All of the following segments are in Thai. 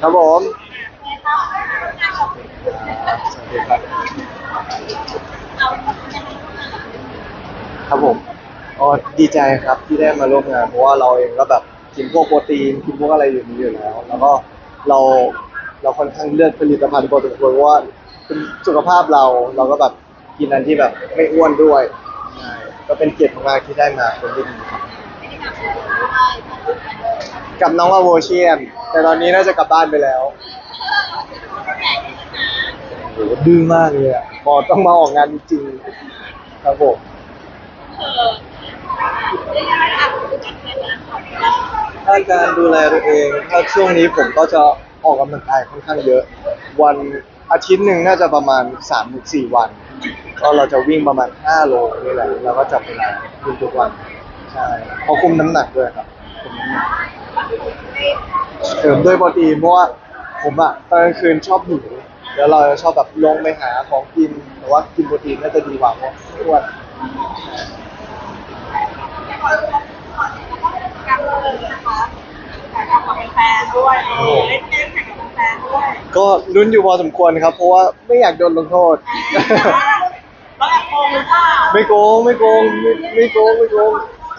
ครับผมสวัสดีครับ ครับผมอ๋อดีใจครับที่ได้มาร่วมงานเพราะว่าเราเองก็แบบกินพวกโปรตีนกินพวกอะไรอยู่นี้อยู่แล้ว แล้วก็เราเราค่อนข้างเลือกผลิตภัณฑ์พอสมควรเพราะว่าเป็นสุขภาพเราเราก็แบบกินอันที่แบบไม่อ้วนด้วยใช่ก็เป็นเกียรติมากๆที่ได้มาเป็นที่ดีครับ กับน้องอโวเชียน แต่ตอนนี้น่าจะกลับบ้านไปแล้วโหดื้อมากเลยอะพอต้องมาออกงานจริงๆครับผมถ้าการดูแลตัวเองถ้าช่วงนี้ผมก็จะออกกำลังกายค่อนข้างเยอะ วันอาทิตย์หนึ่งน่าจะประมาณ3ามถึงสวัน ก็เราจะวิ่งประมาณ 5 โลนี่แหละ แล้วก็จับเวลาวิ่งทุกวัน ใช่เพอคุมน้ำหนักด้วยครับคุมน้ำหนัก เสริมด้วยโปรตีนเพราะว่าผมอะตอนกลางคืนชอบหิวแล้วเราจะชอบแบบลงไปหาของกินแต่ว่ากินโปรตีนน่าจะดีกว่าเพราะไม่อ้วนแฟนด้วยเล่นเกมแข่งกับแฟนด้วยก็ลุ้นอยู่พอสมควรครับ เพราะว่าไม่อยากโดนลงโทษเราแอบโกงหรือเปล่าไม่โกงไม่โกงไม่ไม่โกงไม่โกง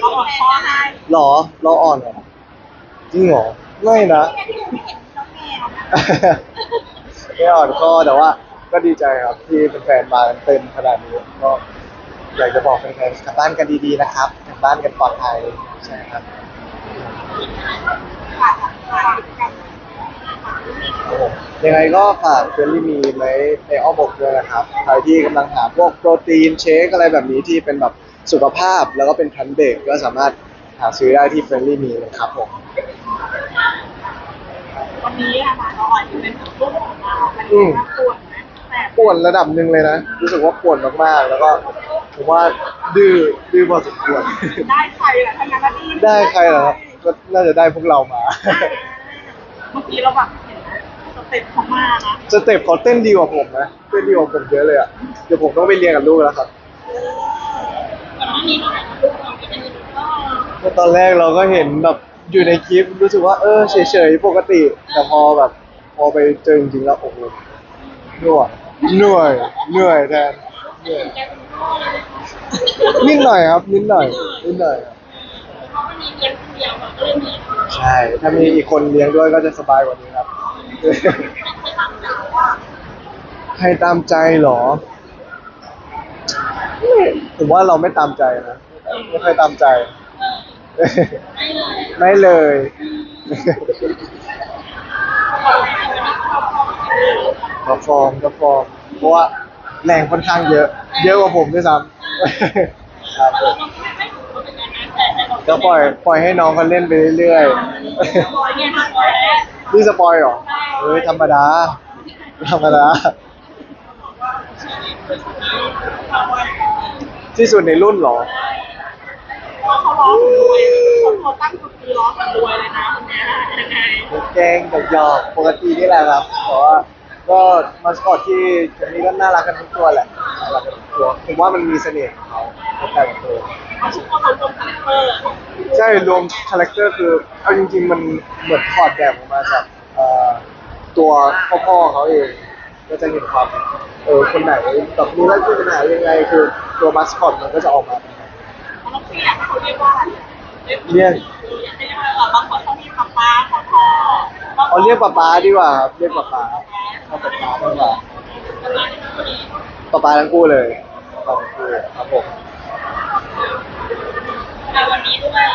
เราอดข้อให้หรอเราอ่อนเหรอ จริงเหรอไม่นะแค่ที่ไม่เห็นน้องแมวไม่อ่อนข้อแต่ว่าก็ดีใจครับ ที่แฟนๆมากันเต็มขนาดนี้ก็อยากจะบอกแฟนๆกลับบ้านกันดีๆนะครับกลับบ้านกันปลอดภัยใช่ครับฝากฝากกันครับผมยังไงก็ฝากเฟรนลี่มีไว้ในอ้อมอกด้วยนะครับใครที่กำลังหาพวกโปรตีนเชคอะไรแบบนี้ที่เป็นแบบสุขภาพแล้วก็เป็นทันเบรกก็สามารถหาซื้อได้ที่เฟรนลี่มีนะครับผม วันนี้อะค่ะเราอ่อยเป็นลูกของเรามันน่าปวดนะแต่ปวดระดับหนึ่งเลยนะ รู้สึกว่าปวดมากๆ แล้วก็ผมว่าดื้อดื้อพอสมควร ได้ใครล่ะทั้งนั้นก็ดีได้ใครเหรอครับก็น่าจะได้พวกเรามา เมื่อกี้เราแบบเห็นสเต็ปเขามานะสเต็ปเขาเต้นดีกว่าผมนะเต้นดีกว่าผมเยอะเลยอะเดี๋ยวผมต้องไปเรียนกับลูกแล้วครับก่อนหน้านี้เราลูกเราก็จะมีก็ ก็ตอนแรกเราก็เห็นแบบ อยู่ในคลิปรู้สึกว่าเออเฉยๆปกติ แต่พอแบบ พอไปเจอจริงๆแล้วโอ้โหเหนื่อยเหนื่อยเหนื่อยแทนเหนื่อยแกเป็นพ่อเลยนิดหน่อยครับ นิดหน่อยนิดหน่อยครับเพราะมันมีเพียงเดียวแบบก็เลยมีใช่ ถ้ามีอีกคนเลี้ยงด้วยก็จะสบายกว่านี้ครับใครตามใจเหรอไม่ผมว่าเราไม่ตามใจนะไม่ค่อยตามใจ ไม่เลยไม่เลยกระฟอร์มกระฟอร์มเพราะว่าแรงค่อนข้างเยอะ เยอะกว่าผมด้วยซ้ำครับผมก็ปล่อยปล่อยให้น้องเขาเล่นไปเรื่อยๆนี่สปอยเหรอเฮ้ยธรรมดา ธรรมดา ที่สุดในรุ่นเหรอเขา ร้องรวยเขาตั้งคือร้องรวยเลยนะคนนี้ยังไงแกงกับหยอกปกตินี่แหละครับแต่ว่าก็มาสคอตที่ตรงนี้ก็น่ารักกันทุกตัวแหละน่ารักกันทุกตัวผมว่ามันมีเสน่ห์ของเขาแต่ละตัวเขาชื่อว่าเขาลงคาแรคเตอร์ใช่รวมคาแรคเตอร์คือเอาจริง ๆ มันเหมือนถอดแบบออกมาจากตัวพ่อๆเขาเองก็จะเห็นความเออคนไหนแบบมีลักษณะยังไงคือตัวมาสคอตมันก็จะออกมาเป็นแบบ นั้นเขาต้องเรียกเขาเรียกว่าเรียกเรียกว่าบางคนเขามีป๊าป๊าพ่อพ่อเอาเรียกป๊าป๊าดีกว่าครับเรียกป๊าป๊าเอาป๊าป๊าดีกว่าป๊าป๊าทั้งคู่เลยป๊าป๊าทั้งคู่ครับผมแต่วันนี้ด้วย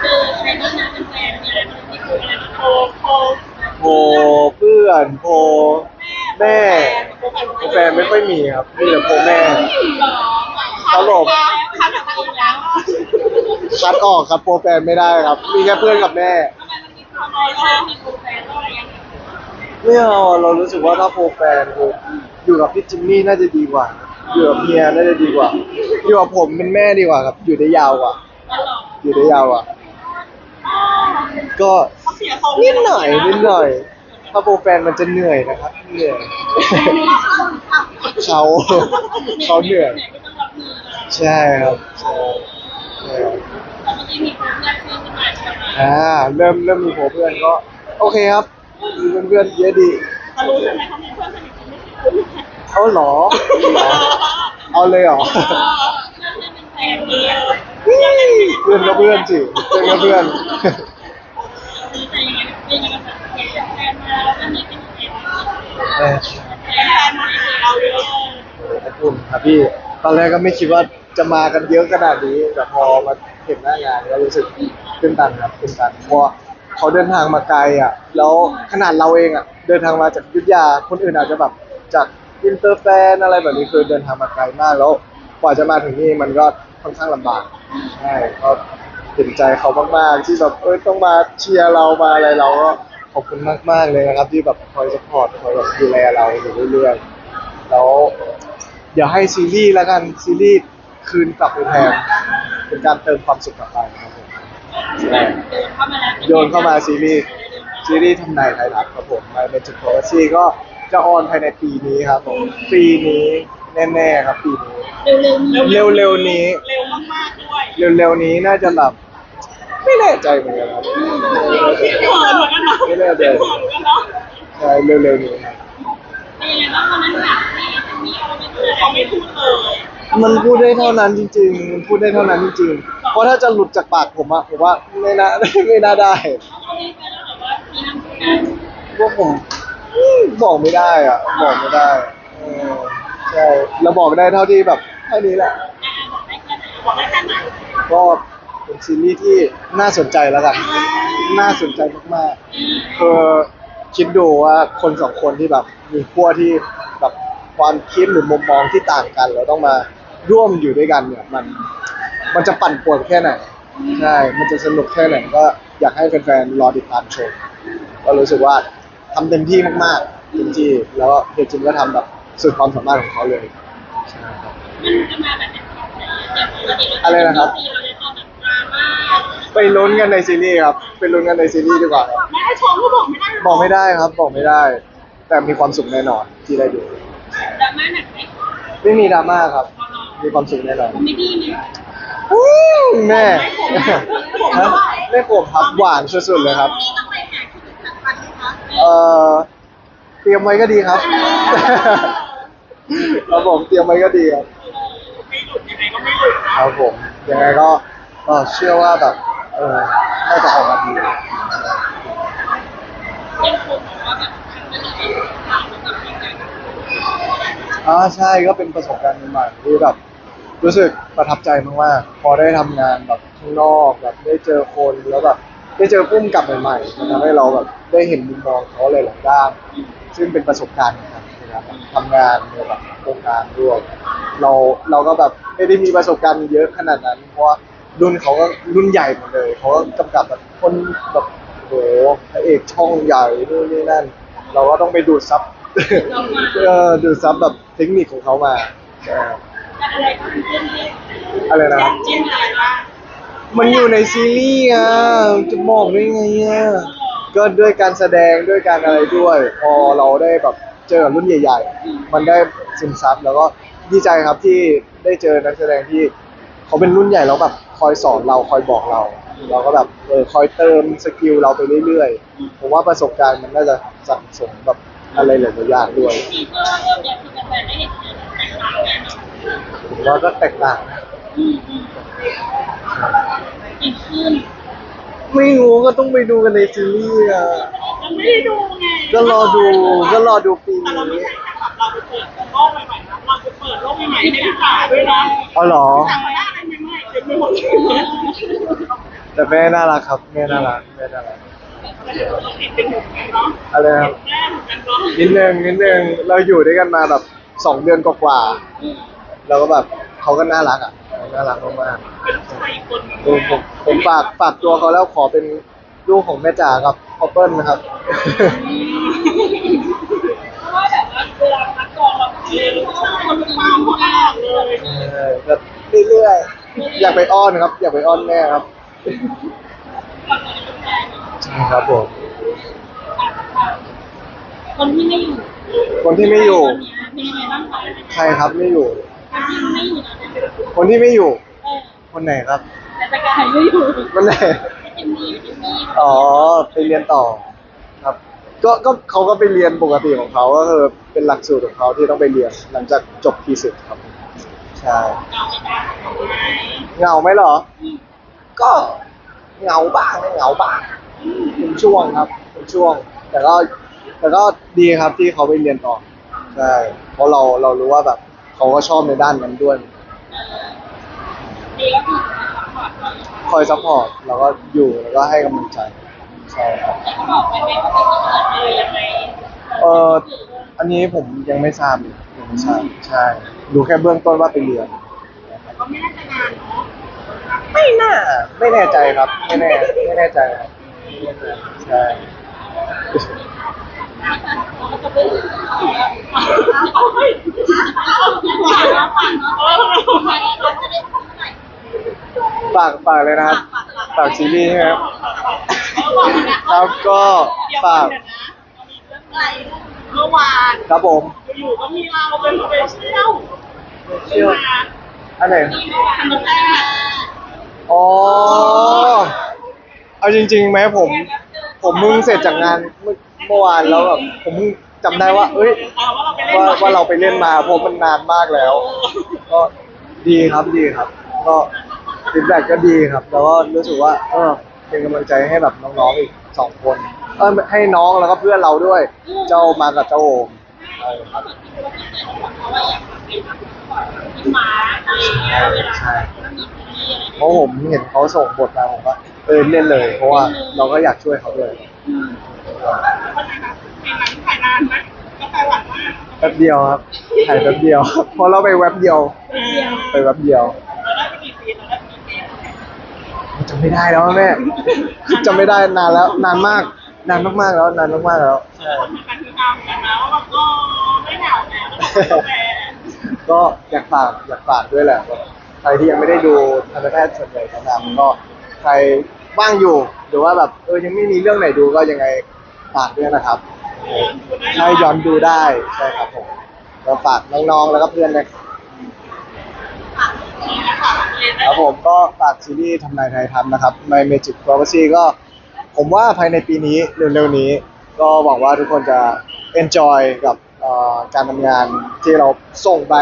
คือใช้นี่นะเป็นแฟนเนี่ยมีคืออะไรโคโคโพเพื่อนโพแม่แฟนไม่ค่อยมีครับมีแต่โพแม่ครับผมคัดแบบตัวแล้ว คัดออกครับโพแฟนไม่ได้ครับ มีแค่เพื่อนกับแม่ ทำไมมันมีความน้อยเลยมีตัวแฟนอะไรอย่างเงี้ยไม่เอาอะเรารู้สึกว่าถ้าโพแฟนคืออยู่กับพี่จิมมี่น่าจะดีกว่า อยู่กับเฮียน่าจะดีกว่า อยู่กับผมเป็นแม่ดีกว่าครับ อยู่ได้ยาวกว่า ตลอดอยู่ได้ยาวกว่าก็เขาเสียทรงนิดหน่อยนิดหน่อย ถ้าโปรแฟนมันจะเหนื่อยนะครับเหนื่อยเขาเขาเหนื่อยใช่ครับใช่ใช่ครับ แต่เมื่อกี้มีเพื่อนเพื่อนขึ้นมาใช่ไหมอ่าเริ่มเริ่มมีโผเพื่อนก็ โอเคครับมีเพื่อนๆเยอะดีแต่รู้ใช่ไหมเขามีเพื่อนสนิทที่ไม่ใช่คุณเอาเหรอ เอาเลยเหรอเพื่อนเป็นแฟนเออเพื่อนก็เพื่อนสิเพื่อนก็เพื่อนมีแต่ยังไงเป็นยังไงแบบแฟนมาแล้วก็มีเป็นแฟนเออแฟนมาหาเราเยอะขอบคุณครับพี่ ตอนแรกก็ไม่คิดว่าจะมากันเยอะขนาดนี้ แต่พอมา ห็นหน้างานก็รู้สึกตื่นตันครับตื่นตันเพราะเขาเดินทางมาไกลอะ แล้วขนาดเราเองอะ เดินทางมาจากยุทธยาคนอื่นอาจจะแบบจากอินเตอร์แฟนอะไรแบบนี้คือเดินทางมาไกลมากแล้วกว่าจะมาถึงนี่มันก็ค่อนข้างลำบากใช่ก็เห็นใจเขามากๆที่แบบเอ้ยต้องมาเชียร์เรามาอะไรเราก็ขอบคุณมากๆเลยนะครับ ที่แบบคอยสปอร์ตคอยแบบดูแลเราอยู่เรื่อยๆแล้วเดี๋ยวให้ซีรีส์แล้วกันซีรีส์ คืนกลับไปแทนเป็นการเติมความสุขกลับไปครับผมใช่เดินเข้ามาแล้วโยนเข้ามาซีรีส์ซีรีส์ทำนายไทยรัฐครับผมมาเป็นจุดโฟกัสซี่ก็จะออนภายในปีนี้ครับผมปีนี้แน่ๆครับปีนี้เร็วๆนี้เร็วๆนี้ เร็วมากๆด้วยเร็วๆนี้น่าจะแบบไม่แน่ใจเหมือนกันครับเสียงเหินเหมือนกันเนาะไม่แน่ใจเสียงเหินเหมือนกันเนาะใช่เร็วๆนี้ครับเป็นยังไงบ้างวันนั้นแบบที่จะมีอะไรไม่พูดเขาไม่พูดเลย มันพูดได้เท่านั้นจริง ๆ มันพูดได้เท่านั้นจริงๆเพราะถ้าจะหลุดจากปากผมอะผมว่าไม่น่า ไม่น่าได้เขามีไปแล้วแบบว่ามีน้ำใจกันพวกผมอืมบอกไม่ได้อะบอกไม่ได้เออใช่เราบอกได้เท่าที่แบบเท่านี้แหละ บอกได้แค่ไหนก็เป็นซีรีส์ที่น่าสนใจแล้วกัน น่าสนใจมากๆคือคิดดูว่าคนสองคนที่แบบมีขั้วที่แบบความคิดหรือมุมมองที่ต่างกันแล้วต้องมา ร่วมอยู่ด้วยกันเนี่ยมันมันจะปั่นป่วนแค่ไหนใช่มันจะสนุกแค่ไหนก็อยากให้แฟนๆรอติดตามชมก็รู้สึกว่าทำเต็มที่มากๆเต็มที่แล้วก็เฮียจินก็ทำแบบสุดความสามารถของเขาเลยใช่ครับมันจะมาแบบไหนอย่างปกติอะไรนะครับเราจะชอบแบบดราม่าไปลุ้นกันในซีรีส์ครับไปลุ้นกันในซีรีส์ดีกว่าไม่ได้ชมก็บอกไม่ได้บอกไม่ได้ครับบอกไม่ได้ แต่มีความสุขแน่นอนที่ได้ดูดราม่าหนักไหมไม่มีดราม่าครับ มีความสุขแน่นอนคอมเมดี้ไหมอู้แม่ฮะแม่ผมครับหวานสุดๆเลยครับนี่ต้องไปหาที่สำคัญนะคะเอ่อเตรียมไว้ก็ดีครับครับผมเตรียมไว้ก็ดีครับไม่หลุดยังไงก็ไม่หลุดครับผมยังไงก็เอ่อเชื่อว่าแบบเออน่าจะออกมาดียังคงบอกว่าแบบครั้งนี้เป็นข่าวกับยังไงอ่าใช่ก็เป็นประสบการณ์ใหม่ๆที่แบบ รู้สึกประทับใจมากๆพอได้ทำงานแบบข้างนอกแบบได้เจอคนแล้วแบบได้เจอพุ่มกับใหม่ๆมันทำให้เราแบบได้เห็นมุมมองเขาหลายๆด้าน ซึ่งเป็นประสบการณ์นะครับในการแบบทำงานในแบบโครงการร่วมเราเราก็แบบไม่ได้มีประสบการณ์เยอะขนาดนั้น เพราะว่ารุ่นเขาก็รุ่นใหญ่หมดเลยเขาก็กำกับแบบคนแบบโหพระเอกช่องใหญ่นู่นนี่นั่น เราก็ต้องไปดูดซับ เออดูดซับแบบเทคนิคของเขามาใช่ อะไรก็เป็นเรื่องเล็กอะไรนะครับจิ้นอะไรบ้างมันอยู่ในซีรีส์อะ จะบอกได้ไงอะ ก็ด้วยการแสดงด้วยการอะไรด้วย พอเราได้แบบเจอกับรุ่นใหญ่ ๆ มันได้ซึมซับแล้วก็ดีใจครับที่ได้เจอนักแสดงที่เขาเป็นรุ่นใหญ่แล้วแบบคอยสอนเราคอยบอกเรา เราก็แบบเออคอยเติมสกิลเราไปเรื่อยๆ ผมว่าประสบการณ์มันน่าจะสั่งสมแบบ อะไรหลายๆอย่างด้วยทีเซอร์เริ่มอยากคือแฟนๆได้เห็นแตกต่างแน่นอนผมว่าก็แตกต่างนะอืมอืมอีกขึ้นไม่รู้ก็ต้องไปดูกันในซีรีส์อะยังไม่ได้ดูไงก็รอดูก็รอดูปีแต่เราไม่นี้ใช่แค่แบบเราไปเปิดโลกใหม่ๆนะเราไปเปิดโลกใหม่ๆให้พี่สาวด้วยนะอ๋อเหรอสั่งมาได้อะไรใหม่ๆเต็มไปหมดเลย แต่แม่น่ารักครับแม่น่ารักแม่น่ารัก เราเห็นเป็นหนุ่มเนาะอะไรนะครับแม่เหมือนกันเนาะนิดนึงนิดนึงเราอยู่ด้วยกันมาแบบสองเดือนกว่าๆเราก็แบบเขาก็น่ารักอะเขาน่ารักมากเป็นลูกชายอีกคนหนึ่งๆผมผมผมฝากฝากตัวเขาแล้วขอเป็นลูกของแม่จ๋ากับพ่อเปิ้ลนะครับ เพราะว่าแบบว่าเวลาพักกองเราเรียนลูกชายคนเป็นป้าคนแรกเลยเออก็เรื่อยๆอยากไปอ้อนครับ อยากไปอ้อนแม่ครับ ใช่ครับผม คนที่ไม่อยู่คนที่ไม่อยู่เป็นยังไงบ้างคะใครครับไม่อยู่ คนที่ไม่อยู่นะคนที่ไม่อยู่ เออคนไหนครับแต่สกายไม่อยู่คนไหนจิมมี่จิมมี่อ๋อไปเรียนต่อครับ ก็ก็เขาก็ไปเรียนปกติของเขาก็คือเป็นหลักสูตรของเขาที่ต้องไปเรียนหลังจากจบทีสิทธ์ครับ ใช่ เราไม่ได้ของไหมเหงาไหมเหรอ ก็ เหงาบ้างไม่เหงาบ้างเป็นช่วงครับเป็นช่วง แต่ก็แต่ก็ดีครับที่เขาไปเรียนต่อใช่เพราะเราเรารู้ว่าแบบเขาก็ชอบในด้านนั้นด้วยดีก็คือซัพพอร์ตเราคอยซัพพอร์ตแล้วก็อยู่แล้วก็ให้กำลังใจใช่ครับแต่เขาบอกไปไหมว่าจะเกิดอะไรยังไงเอออันนี้ผมยังไม่ทราบเลยยังไม่ทราบใช่ดูแค่เบื้องต้นว่าไปเรียนแต่ก็ไม่น่าจะนานเนาะ ไม่น่า ไม่แน่ใจครับ ไม่แน่ ไม่แน่ใจครับไม่แน่ใจใช่เราจะไปเอาเฮ้ยเอาฝันเนาะเอาฝันเนาะฝากฝากเลยนะครับฝากซีรีส์ใช่ไหมครับเอาบอกนะครับก็ฝากเดี๋ยวนะมีเรื่องอะไรเมื่อวานครับผมอยู่ก็มีเราเป็นสเปเชียลเชื่ออันไหนมีเมื่อวานมันแรก อ๋อ เอาจริงๆไหมผม ผมเพิ่งเสร็จจากงานเมื่อเมื่อวานแล้วแบบผมเพิ่งจำได้ว่า เอ้ยว่าว่าเราไปเล่นมาเพราะมันนานมากแล้ว ก็ดีครับดีครับ ก็ฟีดแบ็กก็ดีครับ แล้วก็รู้สึกว่า เออเป็นกำลังใจให้แบบน้องๆอีกสองคน เออให้น้องแล้วก็เพื่อนเราด้วย เจ้ามากับเจ้าโอม ครับมาอะไรอย่างเงี้ยเวลาใช่มันมีซีรีส์อะไรเพราะผมเห็นเขาส่งบทมาผมก็เออเล่นเลย เพราะว่าเราก็อยากช่วยเขาด้วยก็ไงคะถ่ายหนังถ่ายนานไหมก็ถ่ายหวานมากแป๊บเดียวครับถ่ายแป๊บเดียวเพราะเราไปแว็บเดียว ไปแว็บเดียวเราได้ไปกี่ซีนเราได้ไปกี่ซีนจำไม่ได้แล้วแม่จำไม่ได้นานแล้วนานมาก นานมากๆแล้วนานมากๆแล้ว ใช่ คนมีการคือตามกันนะว่าแบบก็ไม่เหงาแล้วก็แฟนก็อยากฝากอยากฝากด้วยแหละแบบใครที่ยังไม่ได้ดูทันตแพทย์ส่วนใหญ่แนะนำก็ใครว่างอยู่หรือว่าแบบเออยังไม่มีเรื่องไหนดูก็ยังไงฝากด้วยนะครับใช่ย้อนดูได้ใช่ครับผมก็ฝากน้องๆแล้วก็เพื่อนนะครับผมก็ฝากซีรีส์ทำนายไทยทำนะครับ My Magic Prophecy ก็ ผมว่าภายในปีนี้เร็วๆนี้ ก็หวังว่าทุกคนจะ enjoy กับการทำงานที่เราส่งไป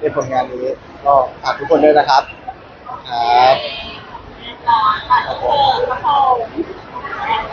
ในผลงานนี้ ก็ฝากทุกคนด้วยนะครับครับครับผม